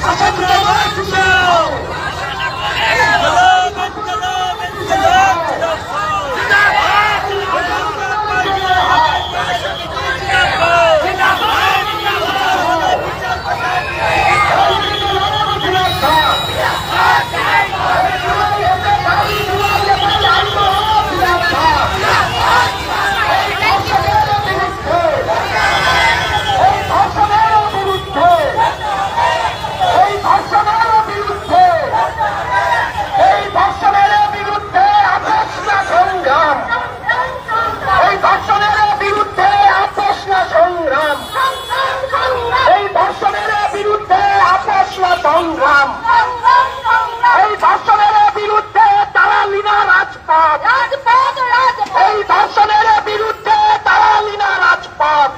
Come on, brother! সংগ্রাম। এই ধর্ষণের বিরুদ্ধে তারা লীনা রাজপথ। এই ধর্ষণের বিরুদ্ধে তারা লীনা রাজপথ।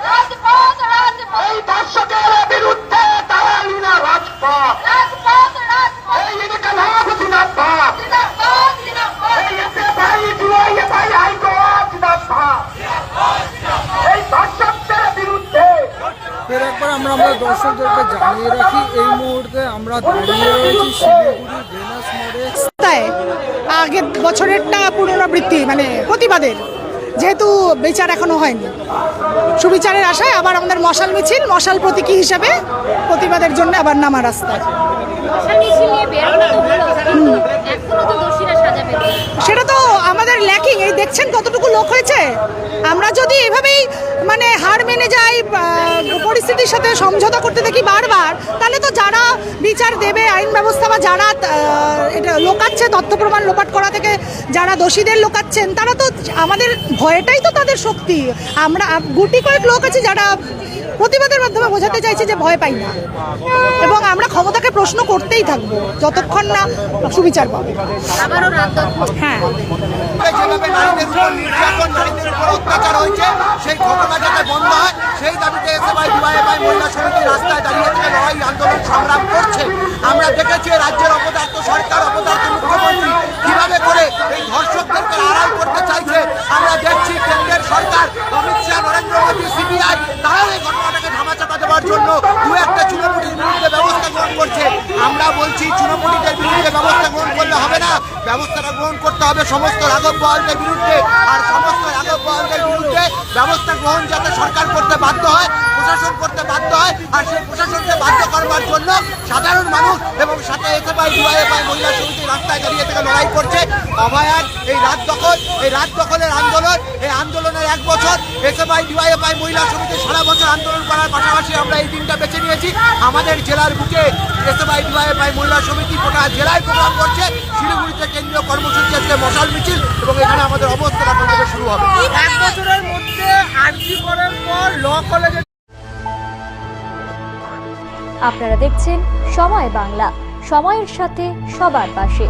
এই ধর্ষকের বিরুদ্ধে তারা লীনা রাজপথ। ভাই হাইকোর্ট এই ধর্ষণ ফের একবার আমরা আমরা দর্শকদেরকে জানিয়ে রাখি এই মুহূর্তে আমরা দাঁড়িয়ে রয়েছি শিলিগুড়ি ভেনাস মোড়ে। আগের বছরেরটা পুনরাবৃত্তি মানে প্রতিবাদের যেহেতু বিচার এখনও হয়নি। সুবিচারের আশায় আবার আমাদের মশাল মিছিল মশাল প্রতীকী হিসাবে প্রতিবাদের জন্য আবার নামা রাস্তায় মশাল মিছিল নিয়ে বেরোনো তো হলো কিন্তু এখনও তো দোষীরা সাজা পেল সেটা তো আমাদের ল্যাকিং এই দেখছেন কতটুকু লোক হয়েছে? আমরা যদি এভাবেই মানে হার মেনে যাই পরিস্থিতির সাথে সমঝোতা করতে দেখি বারবার, তাহলে তো যারা বিচার দেবে, আইন ব্যবস্থা বা যারা এটা লোকাচ্ছে, তথ্য প্রমাণ লোপাট করা থেকে যারা দোষীদের লোকাচ্ছেন, তারা তো আমাদের ভয়টাই তো তাদের শক্তি। আমরা গুটি কয়েক লোক আছে যারা প্রতিবাদের মাধ্যমে বোঝাতে চাইছে যে ভয় পাই না। এবং আমরা ক্ষমতাকে প্রশ্ন করতেই থাকব যতক্ষণ না সুবিচার পাবো। হ্যাঁ। সেই ঘটনা যাতে বন্ধ হয় সেই দাবিতে এসএফআই ডিওয়াইএফআই মহিলা সমিতি রাস্তায় দাঁড়িয়ে থেকে লড়াই আন্দোলন সংগ্রাম করছে। আমরা দেখেছি রাজ্যের অপদার্থ সরকার অপদার্থ মুখ্যমন্ত্রী কীভাবে করে এই ধর্ষকদেরকে আড়াল করতে চাইছে। আমরা দেখছি কেন্দ্রের সরকার অমিত শাহ নরেন্দ্র মোদী সিবিআই তারাও এই ঘটনাটাকে ধামাচাপা দেওয়ার জন্য দু একটা চুনাপুটির বিরুদ্ধে ব্যবস্থা গ্রহণ করছে আমরা বলছি চুনাপুটিদের বিরুদ্ধে ব্যবস্থা গ্রহণ করলে হবে না ব্যবস্থাটা গ্রহণ করতে হবে সমস্ত রাঘব বহালদের বিরুদ্ধে। আর সমস্ত রাঘব বহালদের বিরুদ্ধে ব্যবস্থা গ্রহণ যাতে সরকার করতে বাধ্য হয়, প্রশাসন করতে বাধ্য হয়, আর সেই প্রশাসনকে বাধ্য করবার জন্য সাধারণ মানুষ এবং সাথে এসে পাই মহিলা সমিতি রাস্তায় দাঁড়িয়ে থেকে লড়াই করছে। অভয়ার এই রাত দখল এই রাত দখলের আন্দোলন এই আন্দোলনের এক বছর এসএফআই ডিওয়াইএফআই মহিলা সমিতি সারা বছর আন্দোলন করার পাশাপাশি আমরা এই দিনটা বেছে নিয়েছি। আমাদের জেলার বুকে এসএফআই ডিওয়াইএফআই মহিলা সমিতি গোটা জেলায় প্রোগ্রাম করছে। শিলিগুড়িতে কেন্দ্রীয় কর্মসূচি আজকে মশাল মিছিল এবং এখানে আমাদের অবস্থান এখন থেকে শুরু হবে। এক বছরের মধ্যে আর্জি করার পর ল কলেজে আপনারা দেখছেন সময় বাংলা। সময়ের সাথে সবার পাশে।